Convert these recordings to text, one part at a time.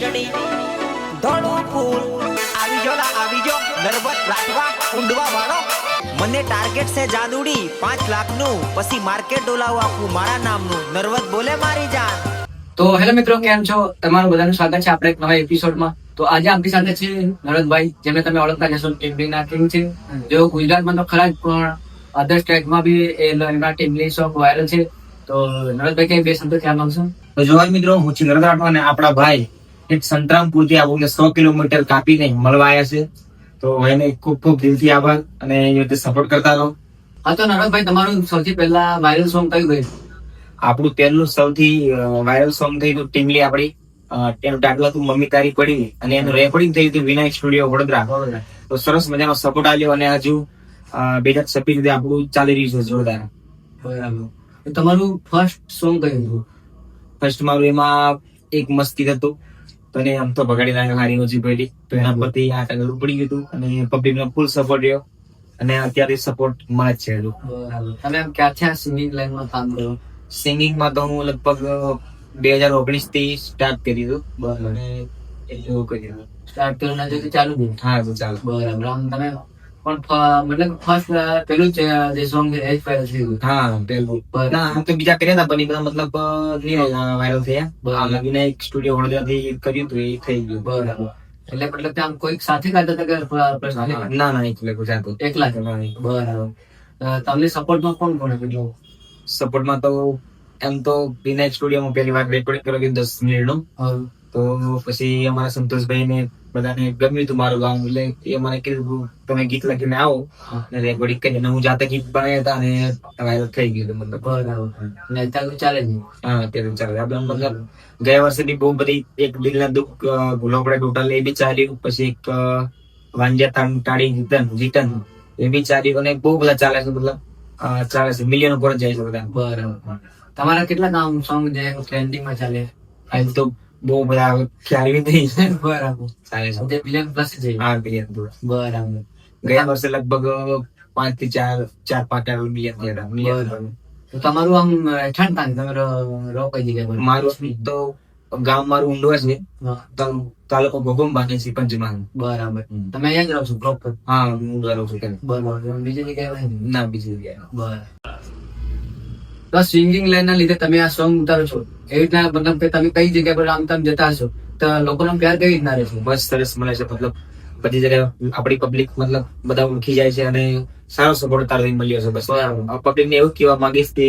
ગજણી ધોળું ફૂલ. આવી જો લા આવી જો. નર્વસ રાખવા ઊંડવા વાળો. મને ટાર્ગેટ છે જાદુડી. પાંચ લાખનું. પછી માર્કેટ ડોલાવું આખું મારા નામનું. નર્વસ બોલે મારી જાન. તો હેલો મિત્રો કેમ છો? તમારું બધાનું સ્વાગત છે આપણે એક નવા એપિસોડમાં તો આજે આપણી સાથે છે નરદભાઈ જેમને તમે ઓળખતા જશો ટીમલીના કિંગ છે. જેઓ ગુજરાતમાં તો ખરા જ પણ અધર સ્ટેટમાં બી એ એમના ટીમલી સોંગ વાયરલ છે. તો નરદભાઈ કઈ બે શબ્દો ખ્યાલ માંગશો? તો જોવા મિત્રો હું છું નરદ રાઠવા અને આપણા ભાઈ એક સંતરામપુરથી આપણને સો કિલોમીટર કાપીને મળવા આવ્યા છે. તો એને ખૂબ ખૂબ દિલથી આભાર અને એ રીતે સપોર્ટ કરતા રહો. હા તો નાનકભાઈ તમારું સૌથી પહેલા વાયરલ સોંગ કયું ગયું? આપણું પહેલું સૌથી વાયરલ સોંગ થયું હતું ટીમલી આપણી. તેનું ટાટલું હતું મમ્મી તારી પડી અને એનું રેકોર્ડિંગ થયું હતું વિનાયક સ્ટુડિયો વડોદરા. તો સરસ મજાનો સપોર્ટ આવ્યો અને હજુ બે હજાર છવ્વીસ સુધી આપણું ચાલી રહ્યું છે જોરદાર. બરાબર. તમારું ફર્સ્ટ સોંગ કયું હતું? ફર્સ્ટ મારું એમાં એક મસ્તી હતું. તો એને આમ તો ભગાડી નાખ્યો હારી ઓછી પડી તો એના પરથી આ ટગર ઉપડી ગયું હતું અને પબ્લિક નો ફૂલ સપોર્ટ રહ્યો. અને અત્યારે સપોર્ટમાં જ છે તમે આમ ક્યાંથી સિંગિંગ લાઈનમાં કામ કરો? સિંગિંગમાં તો હું લગભગ બે હજાર ઓગણીસથી સ્ટાર્ટ કરી હતું બરાબર. અને એટલું કરી દીધું સ્ટાર્ટ કર્યું ચાલુ હા તો ચાલો. બરાબર. આમ તમે પણ મતલબ ફર્સ્ટ પેલું જ જે સોંગ છે એ વાયરલ થયું હા પેલું. ના આમ તો બીજા કર્યા હતા પણ એ બધા મતલબ વાયરલ થયા. લગીને એક સ્ટુડિયો વડોદરાથી કર્યું હતું એ થઈ ગયું. બરાબર. એટલે મતલબ ત્યાં કોઈક સાથે કાઢતા હતા કે personally? ના ના એકલા ગુજરાત એકલા? બરાબર. તમને સપોર્ટમાં કોણ કોણ હતું? સપોર્ટમાં તો એમ તો વિનાયક સ્ટુડિયોમાં પહેલી વાર રેકોર્ડિંગ કરેલું દસ મિનિટનું. તો પછી અમારા સંતોષભાઈ ને બધાને ગમ્યું હતું મારું ગામ એટલે એ મને કીધું તમે ગીત લખીને આવો અને રેકોર્ડિંગ કરીને હું જાતે ગીત બનાવ્યા હતા અને વાયરલ થઈ ગયું હતું મતલબ બરાબર ને અત્યારે તો ચાલે જ નહીં. હા અત્યારે ચાલે આપણે મતલબ ગયા વર્ષે બી બહુ બધી એક દિલના દુઃખ અ, ભૂલો પડે ટોટલ એ બી ચાલ્યું પછી એક અ, વાંજ્યા તાણ ટાળી જીતન જીતન એ બી ચાલ્યું અને બહુ બધા ચાલે છે મતલબ અ, ચાલે છે મિલિયન ઉપર જાય છે બધા બરાબર તમારા કેટલા નામ સોંગ જે ટ્રેન્ડિંગમાં ચાલે આમ તો બહુ બધા ખ્યાલ નહીં બરાબર. ચાલે છે. બિલિયન પ્લસ છે. હા બિલિયન પ્લસ બરાબર. ગયા વર્ષે લગભગ પાંચથી ચાર ચાર પાંચ મિલિયન બરાબર. તો તમારું આમ ઠંડ તાન તમે રહો કઈ જગ્યાએ મારું તો ગામ મારું ઊંડવા છે. તાલુકો ગોગમ બાકી છે પંચમહાલ. બરાબર. તમે અહીંયા જ રહો છો પ્રોપર હા હું ઊંડવા રહું છું. બરાબર. બીજી જગ્યાએ? ના બીજી જગ્યાએ. બરાબર. તો સિંગિંગ લાઈન ના લીધે તમે આ સોંગ ઉતારો છો. એવી રીતના મતલબ કે તમે કઈ જગ્યા પર આમ તેમ જતા હશો તો લોકોનો પ્યાર કેવી રીતના રહેશે? બસ સરસ મળે છે મતલબ બધી જગ્યાએ આપણી પબ્લિક મતલબ બધા ઓળખી જાય છે અને સારો સપોર્ટ તારો મળ્યો છે બસ. પબ્લિક ને એવું કહેવા માંગીશ કે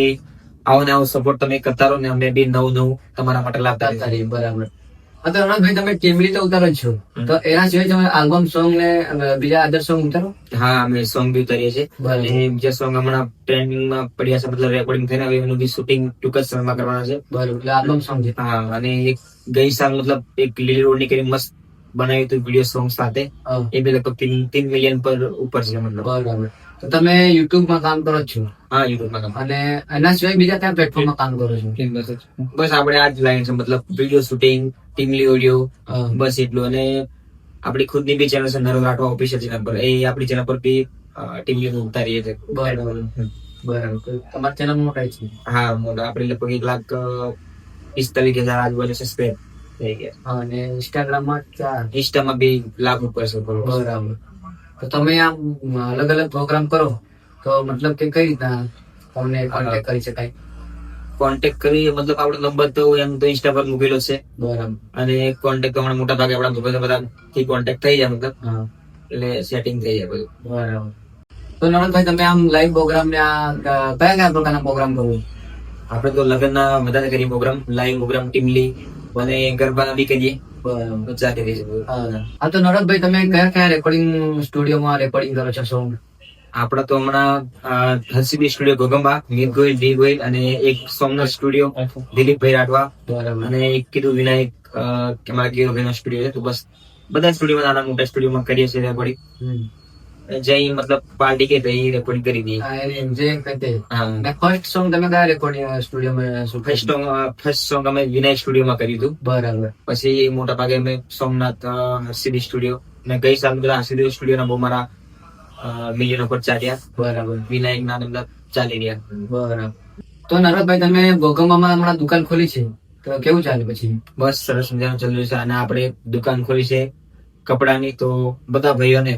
આવો ને આવો સપોર્ટ તમે કરતા રહો ને અમે બી નવું નવું તમારા માટે લાવતા બરાબર. તો રણભાઈ તમે ટીમલી તો ઉતારો છો? તો એના સિવાય તમે આલ્બમ સોંગ ને બીજા અધર સોંગ ઉતારો? હા અમે સોંગ બી ઉતારીએ છીએ. અને બીજા સોંગ હમણાં ટ્રેન્ડિંગમાં પડ્યા છે મતલબ રેકોર્ડિંગ થઈને હવે એનું બી શૂટિંગ ટૂંક જ સમયમાં કરવાના છે. બરાબર એટલે આલ્બમ સોંગ છે. હા અને એક ગઈ સાલ મતલબ એક લીલી રોડની કરી મસ્ત બનાવ્યું હતું વીડિયો સોંગ સાથે. એ બી લગભગ તીન તીન મિલિયન પર ઉપર છે મતલબ. બરાબર. તો તમે યુટ્યુબમાં કામ કરો છો? હા યુટ્યુબમાં કામ. અને એના સિવાય બીજા કયા પ્લેટફોર્મમાં કામ કરો છો? બસ બસ આપણે આ જ લાઈન છે મતલબ વીડિયો શૂટિંગ ટીમલી ઓડિયો બસ એટલું. અને આપણી ખુદની બી ચેનલ છે નરો રાઠવા ઓફિશિયલ ચેનલ પર. એ આપણી ચેનલ પર બી ટીમલી નું ઉતારીએ છે. બરાબર. બરાબર. તમારી ચેનલ મોટા છે? હા મોટા. આપણે લગભગ એક લાખ પિસ્તાલીસ હજાર આજુબાજુ સબસ્ક્રાઇબ થઈ ગયા. અને ઇન્સ્ટાગ્રામમાં ચાર. ઇન્સ્ટામાં બી લાખ ઉપર છે બરાબર. તો તમે આમ અલગ અલગ પ્રોગ્રામ કરો તો મતલબ કે કઈ રીતના તમને કોન્ટેક્ટ કરી શકાય? કોન્ટેક્ટ કરી મતલબ આપણો નંબર તો એમ તો ઇન્સ્ટા પર મૂકેલો છે. બરાબર. અને કોન્ટેક્ટ હમણાં મોટા ભાગે આપણા બધા બધા થી કોન્ટેક્ટ થઈ જાય મતલબ. એટલે સેટિંગ થઈ જાય બધું. બરાબર. તો નવનભાઈ તમે આમ લાઈવ પ્રોગ્રામ ને આ કયા કયા પ્રકારના પ્રોગ્રામ કરવો આપણે તો લગ્નના વધારે કરીએ પ્રોગ્રામ લાઈવ પ્રોગ્રામ ટીમલી અને ગરબાના બી કરીએ. રહી હા. હા, તો નવનભાઈ તમે કયા કયા રેકોર્ડિંગ સ્ટુડિયોમાં રેકોર્ડિંગ કરો છો સોંગ આપણે તો હમણાં હસીબી સ્ટુડિયો ગોગંબા મીત ગોયલ ડી ગોયલ અને એક સોમનાથ સ્ટુડિયો દિલીપભાઈ રાઠવા અને એક કીધું વિનાયક કે મારા ગીરોભાઈ નો સ્ટુડિયો છે. તો બસ બધા સ્ટુડિયો નાના મોટા સ્ટુડિયોમાં કરીએ છીએ રેકોર્ડિંગ. જઈ મતલબ પાર્ટી કે તઈ રેકોર્ડિંગ કરી દઈએ. હા, ફર્સ્ટ સોંગ તમે કયા રેકોર્ડિંગ સ્ટુડિયોમાં શું ફર્સ્ટ સોંગ ફર્સ્ટ સોંગ અમે વિનાયક સ્ટુડિયોમાં કર્યું હતું. બરાબર. પછી મોટા ભાગે અમે સોમનાથ હસીબી સ્ટુડિયો અને ગઈ સાલ બધા હસીબી સ્ટુડિયો બહુ મારા મિલિયન ઉપર ચાલ્યા. બરાબર. વિનાયક ના બધા ચાલી રહ્યા બરાબર. તો નરદભાઈ તમે ગોગંબામાં હમણાં દુકાન ખોલી છે? તો કેવું ચાલે પછી? બસ સરસ મજાનું ચાલ્યું છે. અને આપણે દુકાન ખોલી છે કપડાની. તો બધા ભાઈઓને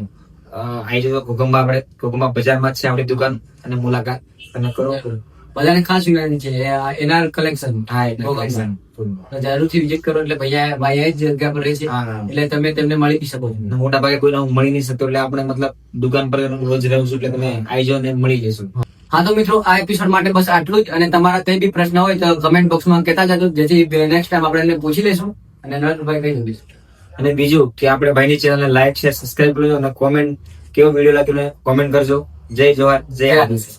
આવી જજો ઘોઘંબા આપણે ઘોઘંબા બજારમાં જ છે આપણી દુકાન. અને મુલાકાત તમે કરો. બધાને ખાસ વિનંતી છે એના કલેક્શન collection. જરૂરથી વિઝિટ કરો એટલે ભૈયા ભાઈ જ જગ્યા પર રહે છે. એટલે તમે તેમને મળી બી શકો. મોટા ભાગે કોઈને હું મળી નહીં શકતો એટલે આપણે મતલબ દુકાન પર રોજ રહું છું એટલે તમે આવી જાઓ ને મળી જશું હા. તો મિત્રો આ એપિસોડ માટે બસ આટલું જ. અને તમારા કઈ બી પ્રશ્ન હોય તો કમેન્ટ બોક્સમાં કહેતા જજો. જેથી નેક્સ્ટ ટાઈમ આપણે એને પૂછી લઈશું. અને નરેન્દ્રભાઈ કહી દઈશું અને બીજું કે આપણે ભાઈની ચેનલને લાઈક શેર સબસ્ક્રાઈબ કરજો અને કોમેન્ટ કેવો વીડિયો લાગ્યો કોમેન્ટ કરજો. જય જવાહર જય આદિવાસી.